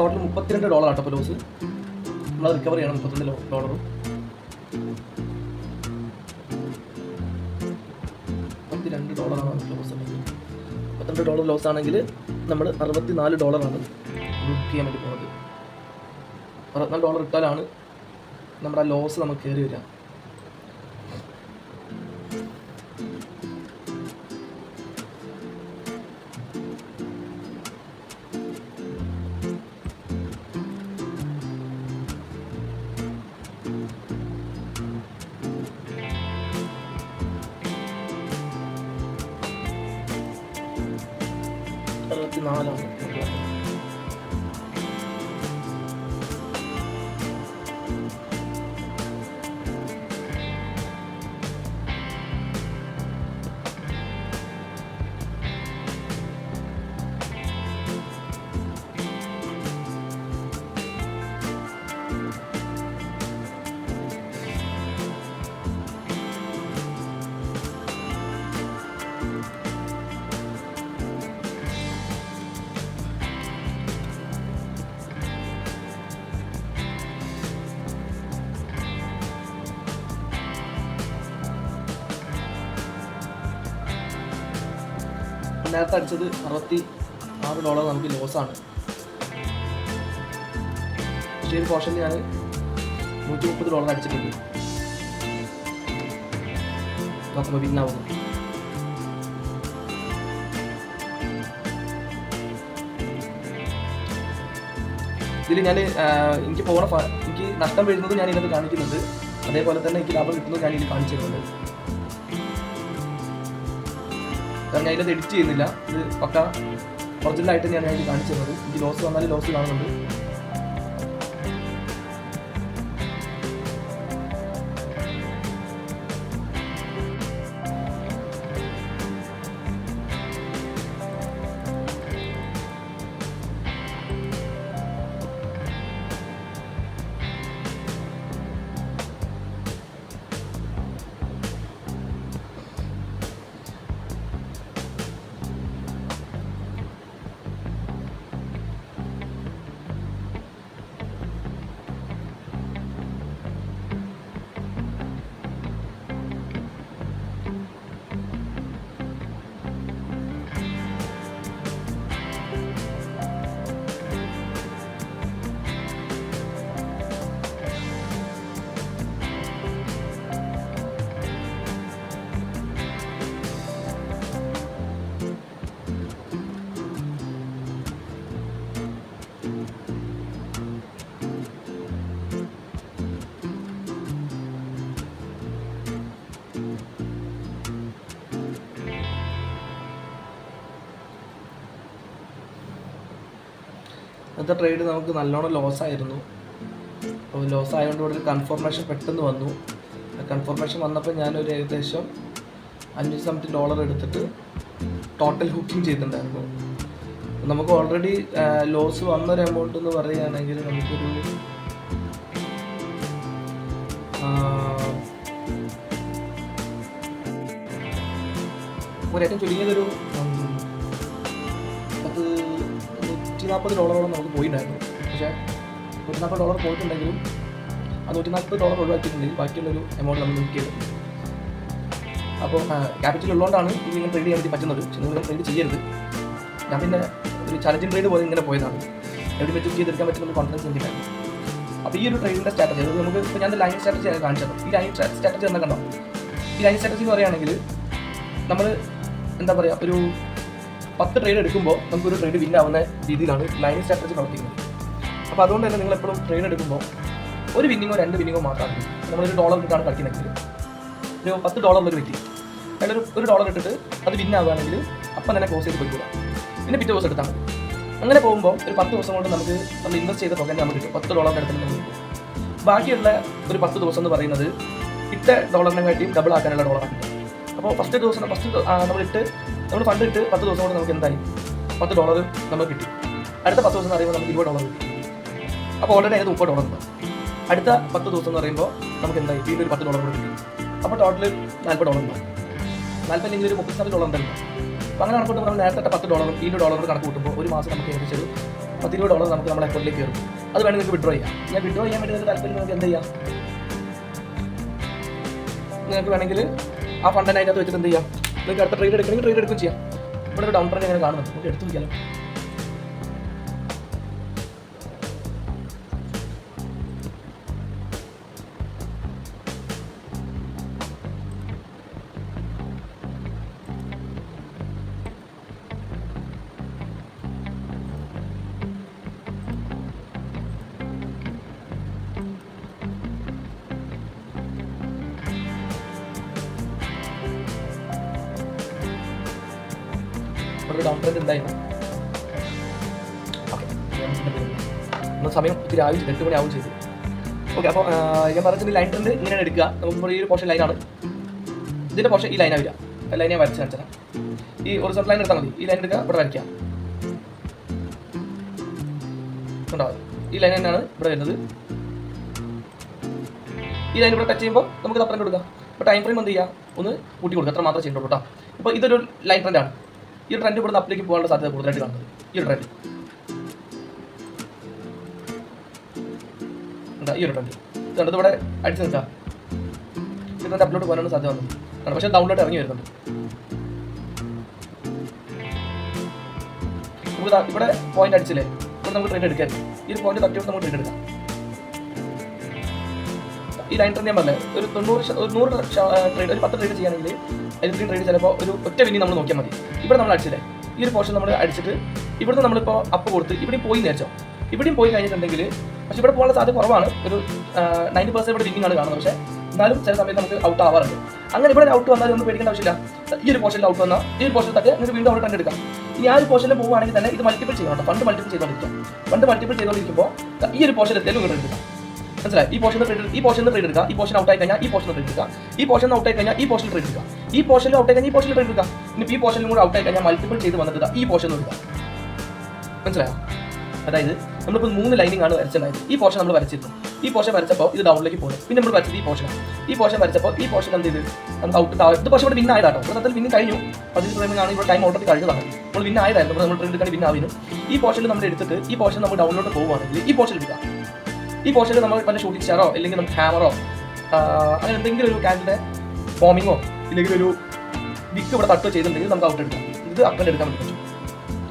ടോട്ടൽ മുപ്പത്തിരണ്ട് ഡോളർ ആട്ടോ ഇപ്പോൾ ലോസ് നമ്മൾ റിക്കവർ ചെയ്യണം മുപ്പത്തിരണ്ട് ഡോളറും. മുപ്പത്തിരണ്ട് ഡോളറാണ് ലോസ് മുപ്പത്തിരണ്ട് ഡോളർ ലോസ് ആണെങ്കിൽ നമ്മൾ അറുപത്തി നാല് ഡോളറാണ് ബുക്ക് ചെയ്യാൻ വേണ്ടി പോകുന്നത് അറുപത്തിനാല് ഡോളർ ഇട്ടാലാണ് നമ്മുടെ ആ ലോസ് നമുക്ക് കയറി വരിക. അറുപത്തി നാലാണ് നേരത്തെ അടിച്ചത് അറുപത്തി ആറ് ഡോളർ നമുക്ക് ലോസാണ് പക്ഷേ ഒരു പോർഷനിൽ ഞാൻ നൂറ്റി മുപ്പത് ഡോളർ അടിച്ചിട്ടുണ്ട്. നോക്കുമ്പോൾ വിന്നാവുന്നു ഇതിൽ ഞാൻ എനിക്ക് പോകണ എനിക്ക് നഷ്ടം വരുന്നത് ഞാൻ ഇതിനകത്ത് കാണിക്കുന്നുണ്ട്. അതേപോലെ തന്നെ എനിക്ക് ലാഭം കിട്ടുന്നത് ഞാൻ ഇതിൽ കാണിച്ചു തരുന്നുണ്ട് കാരണം ഞാൻ ഇതിനകത്ത് എഡിറ്റ് ചെയ്യുന്നില്ല. ഇത് പക്ക ഒറിജിനലായിട്ട് ഞാൻ അതിൽ കാണിച്ചു തന്നത് എനിക്ക് ലോസ് വന്നാൽ ലോസ് കാണുന്നുണ്ട്. ഇന്നത്തെ ട്രേഡ് നമുക്ക് നല്ലോണം ലോസ് ആയിരുന്നു. അപ്പോൾ ലോസ് ആയതുകൊണ്ട് ഇവിടെ ഒരു കൺഫർമേഷൻ പെട്ടെന്ന് വന്നു. കൺഫർമേഷൻ വന്നപ്പോൾ ഞാനൊരു ഏകദേശം അഞ്ച് സംതിങ് ഡോളർ എടുത്തിട്ട് ടോട്ടൽ ഹുക്കിംഗ് ചെയ്തിട്ടുണ്ടായിരുന്നു. നമുക്ക് ഓൾറെഡി ലോസ് വന്നൊരു എമൗണ്ട് എന്ന് പറയുകയാണെങ്കിൽ നമുക്കൊരു ഒരു ഏറ്റവും ചുരുങ്ങിയതൊരു നാൽപ്പത് ഡോളറോളം നമുക്ക് പോയിട്ടുണ്ടായിരുന്നു പക്ഷേ നൂറ്റി നാൽപ്പത് ഡോളർ പോയിട്ടുണ്ടെങ്കിലും ആ നൂറ്റി നാൽപ്പത് ഡോളർ ഒഴിവാക്കിയിട്ടുണ്ടെങ്കിൽ ബാക്കിയുള്ളൊരു എമൗണ്ട് നമ്മൾ ബുക്ക് ചെയ്തു. അപ്പോൾ ക്യാപിറ്റൽ ഉള്ളതുകൊണ്ടാണ് ഇത് ഇങ്ങനെ ട്രേഡ് ചെയ്യാൻ വേണ്ടി പറ്റുന്നത്. പക്ഷെ നിങ്ങൾ ട്രേഡ് ചെയ്യരുത്. ഞാൻ പിന്നെ ഒരു ചലഞ്ചിങ് ട്രേഡ് പോലെ ഇങ്ങനെ പോയതാണ്. എവിടെ വെച്ച് ചെയ്തെടുക്കാൻ പറ്റുന്ന കോൺഫിഡൻസ് എനിക്കായിരുന്നു അപ്പോൾ ഈ ഒരു ട്രേഡിന്റെ സ്ട്രാറ്റജി അത് നമുക്ക് ഇപ്പോൾ ഞാൻ ലൈൻ സ്ട്രാറ്റജി ആണ് കാണിച്ചത്. ഈ ലൈൻ സ്ട്രാറ്റജി എന്താ കണ്ടോ? ഈ ലൈൻ സ്ട്രാറ്റജി എന്ന് പറയുകയാണെങ്കിൽ നമ്മൾ എന്താ പറയുക ഒരു പത്ത് ട്രേഡ് എടുക്കുമ്പോൾ നമുക്ക് ഒരു ട്രേഡ് വിൻ ആവുന്ന രീതിയിലാണ് ലൈൻ സ്ട്രാറ്റജി പ്രവർത്തിക്കുന്നത്. അപ്പോൾ അതുകൊണ്ട് തന്നെ നിങ്ങൾ എപ്പോഴും ട്രേഡ് എടുക്കുമ്പോൾ ഒരു വിന്നിങ്ങോ രണ്ട് വിന്നിങ്ങോ മാത്രമാണ് നമ്മളൊരു ഡോളർ ഇട്ടാണ് കളിക്കുന്നെങ്കിൽ ഒരു പത്ത് ഡോളർ ഒരു വ്യക്തി അയാൾ ഒരു ഒരു ഡോളർ ഇട്ടിട്ട് അത് വിൻ ആവുകയാണെങ്കിൽ അപ്പം തന്നെ ക്ലോസ് ചെയ്ത് പോയിക്കൂടാ പിന്നെ പിറ്റേ ദിവസം എടുത്താൽ അങ്ങനെ പോകുമ്പോൾ ഒരു പത്ത് ദിവസം കൊണ്ട് നമുക്ക് നമ്മൾ ഇൻവെസ്റ്റ് ചെയ്ത തുക നമുക്ക് കിട്ടും. പത്ത് ഡോളറിന്റെ അടുത്ത് നമുക്ക് ബാക്കിയുള്ള ഒരു പത്ത് ദിവസം എന്ന് പറയുന്നത് ഇട്ട ഡോളറിനെ കാട്ടിയും ഡബിൾ ആക്കാനുള്ള ഡോളറാണ് അപ്പോൾ ഫസ്റ്റ് ദിവസം ഫസ്റ്റ് നമ്മൾ ഇട്ട് നമ്മൾ ഫണ്ട് ഇട്ട് പത്ത് ദിവസം കൊണ്ട് നമുക്ക് എന്തായി? പത്ത് ഡോളർ നമുക്ക് കിട്ടി. അടുത്ത പത്ത് ദിവസം എന്ന് പറയുമ്പോൾ നമുക്ക് ഇരുപത് ഡോളർ കിട്ടി. അപ്പോൾ ഓൾറെഡി അതിന് മുപ്പത് ഡോളർ ഉണ്ട്. അടുത്ത പത്ത് ദിവസം എന്ന് പറയുമ്പോൾ നമുക്ക് എന്തായി? വീണ്ടും ഒരു പത്ത് ഡോളർ കൂടെ കിട്ടി. അപ്പോൾ ടോട്ടൽ നാൽപ്പത് ഡോളർ ഉണ്ടാവും. നാൽപ്പതില്ലെങ്കിൽ ഒരു മുപ്പത്തിനാല് ഡോളർ ഉണ്ടല്ലോ. അപ്പോൾ അങ്ങനെ കണക്കൂട്ടുമ്പോൾ നമ്മൾ നേരത്തെ പത്ത് ഡോളറും ഈ ഡോളറും കണക്ക് കൂട്ടുമ്പോൾ ഒരു മാസം നമുക്ക് ഏകദേശം ഒരു പത്തിരുപത് ഡോളർ നമുക്ക് നമ്മുടെ അക്കൗണ്ടിലേക്ക് കയറും. അത് വേണമെങ്കിൽ നിങ്ങൾക്ക് വിഡ്രോ ചെയ്യാം. ഞാൻ വിഡ്രോ ചെയ്യാൻ വേണ്ടി നിങ്ങൾക്ക് താല്പര്യം നിങ്ങൾക്ക് എന്ത് ചെയ്യാം? നിങ്ങൾക്ക് വേണമെങ്കിൽ ആ ഫണ്ട് അതിനകത്ത് വെച്ചിട്ട് എന്ത് ചെയ്യാം? നിങ്ങൾക്ക് അടുത്ത ട്രേഡ് എടുക്കണമെങ്കിൽ ട്രേഡ് എടുക്കുകയും ചെയ്യാം. ഇവിടെ ഡൗൺ ട്രെൻഡ് എങ്ങനെ കാണുന്നത് നമുക്ക് എടുത്തു വയ്ക്കാലോ ഒരു ഡൗൺ ഉണ്ടായിരുന്നു സമയം ഇത്തിരി ആവും എട്ട് മണി ആവും ചെയ്തു. ഓക്കെ അപ്പോൾ ഞാൻ പറഞ്ഞിട്ട് ലൈൻ ട്രെൻഡ് ഇങ്ങനെയാണ് എടുക്കുക. നമുക്ക് ഈ ഒരു പോർഷൻ ലൈനാണ് ഇതിന്റെ പോർഷൻ ഈ ലൈനാണ് വരിക. ലൈൻ ഞാൻ വരച്ച് കാണിച്ചാൽ ഈ ഒരു ലൈൻ എടുത്താൽ മതി. ഈ ലൈൻ എടുക്കുക ഇവിടെ വരയ്ക്കുക. ഈ ലൈൻ തന്നെയാണ് ഇവിടെ വരുന്നത്. ഈ ലൈൻ ഇവിടെ ടച്ച് ചെയ്യുമ്പോൾ നമുക്ക് അത്ര കൊടുക്കാം. അപ്പോൾ ടൈം ഫ്രെയിം എന്ത് ചെയ്യുക? ഒന്ന് കൂട്ടി കൊടുക്കുക. അത്ര മാത്രമേ ചെയ്യുന്നുള്ളൂ കേട്ടോ. അപ്പോൾ ഇതൊരു ലൈൻ ട്രെൻഡാണ് ഈ ട്രെൻഡ് ഇവിടുന്ന് അപ്പിലേക്ക് പോകാനുള്ള സാധ്യത കൂടുതലായിട്ട് കാണുന്നത് ഈ ഒരു ട്രെൻഡ് എന്താ ഈ ഒരു ട്രെൻഡ് ഇതുണ്ട് ഇവിടെ അടിച്ച് നിൽക്കാം. ട്രെൻഡ് അപ്ലോഡ് പോകാനാണ് സാധ്യത വന്നത് പക്ഷെ ഡൗൺലോഡ് ഇറങ്ങി വരുന്നുണ്ട്. നമുക്ക് ഇവിടെ പോയിന്റ് അടിച്ചില്ലേ? ഇവിടെ നമുക്ക് ട്രെൻഡ് എടുക്കാം. ഈ ഒരു പോയിന്റ് തട്ടിയോട്ട് നമുക്ക് ട്രെൻഡ് എടുക്കാം. ഈ ലൈൻ ട്രെയിൻ ഞാൻ പറഞ്ഞത്. ഒരു തൊണ്ണൂറ് ഒരു നൂറ് ട്രേഡ് ഒരു പത്ത് ട്രേഡ് ചെയ്യുകയാണെങ്കിൽ അതിൽ ട്രേഡ് ചിലപ്പോൾ ഒരു ഒറ്റ വിനി നമ്മൾ നോക്കിയാൽ മതി. ഇവിടെ നമ്മൾ അടിച്ചില്ലേ? ഈ ഒരു പോർഷൻ നമ്മൾ അടിച്ചിട്ട് ഇവിടുന്ന് നമ്മളിപ്പോൾ അപ്പ് കൊടുത്ത് ഇവിടെയും പോയി നേരിച്ചോ ഇവിടെയും പോയി കഴിഞ്ഞിട്ടുണ്ടെങ്കിൽ പക്ഷേ ഇവിടെ പോകാനുള്ള സാധ്യത കുറവാണ്. ഒരു നയന്റി പെർസെന്റ് ഇവിടെ വിന്നിംഗ് ആണ് കാണുന്നത്. പക്ഷേ എന്നാലും ചില സമയത്ത് നമുക്ക് ഔട്ട് ആവാറുണ്ട്. അങ്ങനെ ഇവിടെ ഔട്ട് വന്നാൽ ഒന്നും പേടിക്കേണ്ട ആവശ്യമില്ല. ഈ ഒരു പോർഷനിൽ ഔട്ട് വന്നാൽ ഈ ഒരു പോർഷൻ തട്ടി നിങ്ങൾക്ക് വീണ്ടും അവിടെ കണ്ടെടുക്കാം ഈ ആ ഒരു പോർഷനിൽ പോകുകയാണെങ്കിൽ തന്നെ ഇത് മൾട്ടിപ്പിൾ ചെയ്യണം ഫണ്ട് മൾട്ടിപ്പിൾ ചെയ്തുകൊണ്ടിരിക്കും ഫണ്ട് മൾട്ടിപ്പിൾ ചെയ്തുകൊണ്ടിരിക്കുമ്പോൾ ഈ ഒരു പോർഷൻ എത്തിയാലും ഇവിടെ എടുക്കാം. മനസ്സിലായി ഈ പോർഷൻ ട്രേഡ് ഈ പോർഷൻ ട്രേഡ് എടുക്കുക ഈ പോർഷൻ ഔട്ട് ആയി കഴിഞ്ഞാൽ ഈ പോർഷൻ ട്രേഡ് എടുക്കുക ഈ പോർഷൻ ഔട്ട് ആയി കഴിഞ്ഞാൽ ഈ പോർഷൻ ട്രേഡ് എടുക്കുക ഈ പോർഷനിൽ ഔട്ട് ആയി കഴിഞ്ഞാൽ ഈ പോർഷൻ ട്രേഡ് എടുക്കുക ഇനി ഈ പോർഷനിലും കൂടെ ഔട്ട് ആയി കഴിഞ്ഞാൽ മൾട്ടിപ്പിൾ ചെയ്ത് വന്നിട്ട് ഈ പോർഷൻ എടുക്കുക മനസ്സിലായോ അതായത് നമ്മളിപ്പോൾ മൂന്ന് ലൈനിങ് ആണ് വരച്ചിട്ടുണ്ടായത് ഈ പോർഷൻ നമ്മൾ വരച്ചിരുന്നു ഈ പോർഷൻ വരച്ചപ്പോൾ ഇത് ഡൗണിലേക്ക് പോകും പിന്നെ നമ്മൾ വരച്ചത് ഈ പോർഷൻ ഈ പോർഷൻ വരച്ചപ്പോൾ ഈ പോർഷൻ എന്ത് ചെയ്ത് നമുക്ക് ഔട്ട് താഴെ ഇത് പക്ഷേ ഇവിടെ വിൻ ആയതാട്ടോ ഇവിടെ വിൻ കഴിഞ്ഞു പതിനഞ്ച് ആണ് ഇവിടെ ടൈം ഓൾറെഡി കഴിഞ്ഞതാണ് നമ്മൾ വിൻ ആയതായിരുന്നു നമ്മൾ ട്രെയിൻ എടുക്കാൻ വിൻ ഈ പോർഷനിൽ നമ്മൾ എടുത്തിട്ട് ഈ പോർഷൻ നമ്മൾ ഡൗൺലോഡ് പോകുവാണെങ്കിൽ ഈ പോർഷൻ എടുക്കുക ഈ പോർഷനിൽ നമ്മൾ പല ഷൂട്ടിംഗ് സ്റ്റാറോ അല്ലെങ്കിൽ നമുക്ക് ഹാമറോ അങ്ങനെ എന്തെങ്കിലും ഒരു ക്യാൻഡിന്റെ ഫോമിങ്ങോ ഇല്ലെങ്കിൽ ഒരു വിക്ക് ഇവിടെ തട്ടോ ചെയ്തിട്ടുണ്ടെങ്കിൽ നമുക്ക് ഔട്ട് എടുക്കാം. ഇത് അപ്പന്റെ എടുക്കാൻ പറ്റും.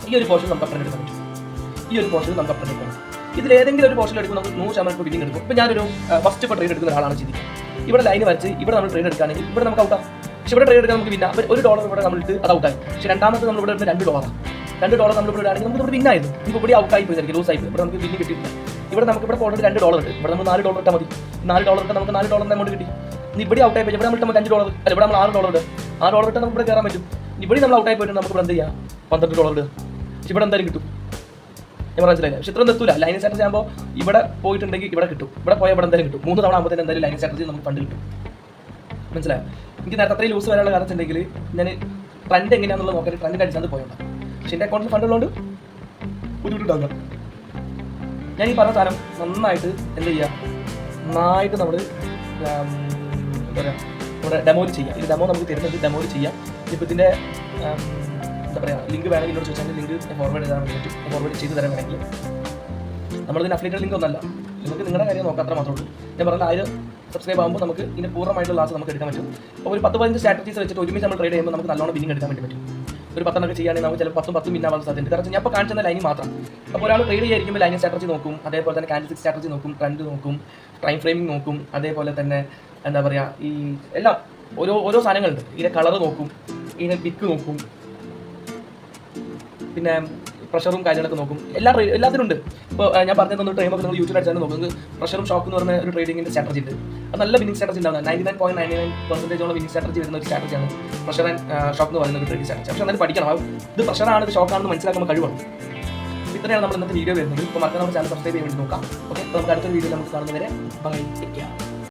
ഈ ഒരു പോർഷൻ നമുക്ക് അപ്പന്റെ എടുക്കാൻ പറ്റും. ഈ ഒരു പോർഷൻ നമുക്ക് അപ്പന്റെ എടുക്കാൻ പറ്റും. ഇതിൽ ഏതെങ്കിലും ഒരു പോർഷൻ എടുക്കും നമുക്ക് നൂറ് ശതമാനം ബില്ലിംഗ് എടുക്കും. ഇപ്പം ഞാനൊരു ഫസ്റ്റ് ഇപ്പോൾ ട്രേഡ് എടുക്കുന്ന ഒരാളാണ് ചിന്തിക്കുക ഇവിടെ ലൈൻ വരച്ച് ഇവിടെ നമ്മൾ ട്രേഡ് എടുക്കുകയാണെങ്കിൽ ഇവിടെ നമുക്ക് ഔട്ടാം പക്ഷെ ഇവിടെ ട്രേഡ് എടുക്കാൻ നമുക്ക് വിന്ന ഒരു ഡോളർ ഇവിടെ നമ്മൾ ഇട്ട് അത് ഔട്ടായി പക്ഷെ രണ്ടാമത്തെ നമ്മൾ ഇവിടെ രണ്ട് ഡോളറാണ് രണ്ട് ഡോളർ നമ്മൾ ഇവിടെ ആണെങ്കിൽ നമുക്ക് ഇവിടെ വിന്നായിരുന്നു നമുക്ക് ഇവിടെ ഔട്ടായി പോയി ലൂസ് ആയി പോയി. ഇവിടെ നമുക്ക് വിന്നി കിട്ടിയിട്ടില്ല. ഇവിടെ നമുക്ക് ഇവിടെ ഓൾറെഡി രണ്ട് ഡോളർ ഉണ്ട്. ഇവിടെ നമ്മൾ നാല് ഡോളർ ഇട്ടാൽ മതി. നാല് ഡോളർ ഇട്ടാൽ നമുക്ക് നാല് ഡോളർ എമൗണ്ട് കിട്ടി. ഇനി ഇവിടെ ഔട്ടായി പോയി. ഇവിടെ നമ്മൾ അഞ്ച് ഡോളർ അല്ല ഇവിടെ നമ്മൾ ആറ് ഡോളർ ഉണ്ട് ആ ഡോളർ ഇട്ടാൽ നമുക്ക് ഇവിടെ കയറാൻ പറ്റും. ഇവിടെ നമ്മൾ ഔട്ടായി പോയിട്ട് നമുക്ക് ഇവിടെ എന്ത് ചെയ്യാം? പന്ത്രണ്ട് ഡോളർ പക്ഷെ ഇവിടെ എന്തായാലും കിട്ടും. ഞാൻ മനസ്സിലായില്ല? പക്ഷെ ഇത്ര എത്തൂല. ലൈൻ സ്ട്രാറ്റജി ആകുമ്പോൾ ഇവിടെ പോയിട്ടുണ്ടെങ്കിൽ ഇവിടെ കിട്ടും. ഇവിടെ പോയാൽ ഇവിടെ എന്തായാലും കിട്ടും. മൂന്ന് തവണ ആകുമ്പോൾ തന്നെ എന്തായാലും ലൈൻ സ്ട്രാറ്റജി നമുക്ക് ഫണ്ട് കിട്ടും. മനസ്സിലായോ? എനിക്ക് നേരത്തെ അത്രയും ലൂസ് വരാനുള്ള കാരണം വെച്ചിട്ടുണ്ടെങ്കിൽ ഞാൻ ട്രെൻഡ് എങ്ങനെയാണെന്നുള്ളത് നോക്കാൻ ട്രെൻഡ് അടിച്ചാൽ പോയോണ്ട് പക്ഷെ എന്റെ അക്കൗണ്ടിൽ ഫണ്ട് ഉള്ളതുകൊണ്ട് ബുദ്ധിമുട്ടുണ്ടാകുക ഞാൻ ഈ പറഞ്ഞ സാധനം നന്നായിട്ട് എന്ത് ചെയ്യുക നന്നായിട്ട് നമ്മൾ നമ്മുടെ ഡെമോയിൽ ചെയ്യാം. ഈ ഡെമോ നമുക്ക് തരുന്നത് ഡെമോയിൽ ചെയ്യാം. ഇപ്പോൾ ഇതിന്റെ എന്താ പറയുക ലിങ്ക് വേണമെങ്കിൽ എന്നോട് ചോദിച്ചാൽ ലിങ്ക് ഫോർവേഡ് ചെയ്താൽ പറ്റും ഫോർവേഡ് ചെയ്ത് തരാൻ വേണമെങ്കിൽ. നമ്മളിതിന് അഫിലിയേറ്റഡ് ലിങ്ക് ഒന്നല്ല നിങ്ങൾക്ക് നിങ്ങളുടെ കാര്യം നോക്കാം അത്ര മാത്രമേ ഉള്ളൂ. ഞാൻ പറഞ്ഞ ആയിരം സബ്സ്ക്രൈബ് ആകുമ്പോൾ നമുക്ക് ഇതിന് പൂർണമായിട്ടുള്ള ക്ലാസ് നമുക്ക് എടുക്കാൻ പറ്റും. അപ്പോൾ ഒരു പത്ത് പതിനഞ്ച് സ്ട്രാറ്റജീസ് വെച്ചിട്ട് ഒരുമിച്ച് നമ്മൾ ട്രേഡ് ചെയ്യുമ്പോൾ നമുക്ക് നല്ലോണം ബില്ലിംഗ് എടുക്കാൻ വേണ്ടി പറ്റും. ഒരു പത്തെണ്ണൊക്കെ ചെയ്യുകയാണെങ്കിൽ നമുക്ക് ചിലപ്പോൾ പത്തും പത്തും മിന്നാവാൻ സാധ്യതയുണ്ട്. കാരണം ഞാൻ ഇപ്പോൾ കാണിച്ച ലൈനിങ് മാത്രം. അപ്പോൾ ഒരാൾ ട്രേഡ് ചെയ്യായിരിക്കുമ്പോൾ ലൈനിങ് സ്ട്രാറ്റജി നോക്കും അതേപോലെ തന്നെ കാൻഡിൽ സ്ട്രാറ്റജി നോക്കും ട്രെൻഡ് നോക്കും ടൈം ഫ്രെയിമിംഗ് നോക്കും അതേപോലെ തന്നെ എന്താ പറയുക ഈ എല്ലാം ഓരോ ഓരോ സാധനങ്ങളുണ്ട്. ഇതിന്റെ കളർ നോക്കും ഇതിന്റെ പിക്ക് നോക്കും. പിന്നെ പ്രഷറും കാര്യങ്ങളൊക്കെ നോക്കും. എല്ലാ എല്ലാത്തിനും ഉണ്ട്. ഇപ്പോൾ ഞാൻ പറഞ്ഞു തന്ന ട്രെയിൻ ഒക്കെ നിങ്ങൾ യൂട്യൂബ് അടിച്ചാൽ നോക്കും. പ്രഷറും ഷോക്ക് എന്ന് പറഞ്ഞ ഒരു ട്രേഡിങ്ങിന്റെ സ്ട്രാറ്റജി ഉണ്ട്. അത് നല്ല വിന്നിംഗ് സ്ട്രാറ്റജി ഉണ്ടാകുന്നത് ninety nine point ninety nine പെർസെന്റേജോളം winning strategy വരുന്ന ഒരു സ്ട്രാറ്റജിയാണ് പ്രഷർ ആൻഡ് ഷോക്ക് എന്ന് പറയുന്ന ഒരു ട്രേഡിംഗ് സ്ട്രാറ്റജി പക്ഷേ എന്നാലും പഠിക്കണം. ഇത് പ്രഷറാണ് ഇത് ഷോക്കാണെന്ന് മനസ്സിലാക്കുമ്പോൾ കഴിവാണ്. ഇത്രയാണ് നമ്മൾ ഇന്നത്തെ വീഡിയോ വരുന്നത്. ഇപ്പോൾ മറക്കാൻ നമ്മുടെ ചാനൽ സബ്സ്ക്രൈബ് ചെയ്യാൻ വേണ്ടി നോക്കാം. ഓക്കെ അപ്പോൾ നമുക്ക് അടുത്തൊരു വീഡിയോ നമുക്ക് കാണുന്നവരെ ബൈ ടേക്ക് കെയർ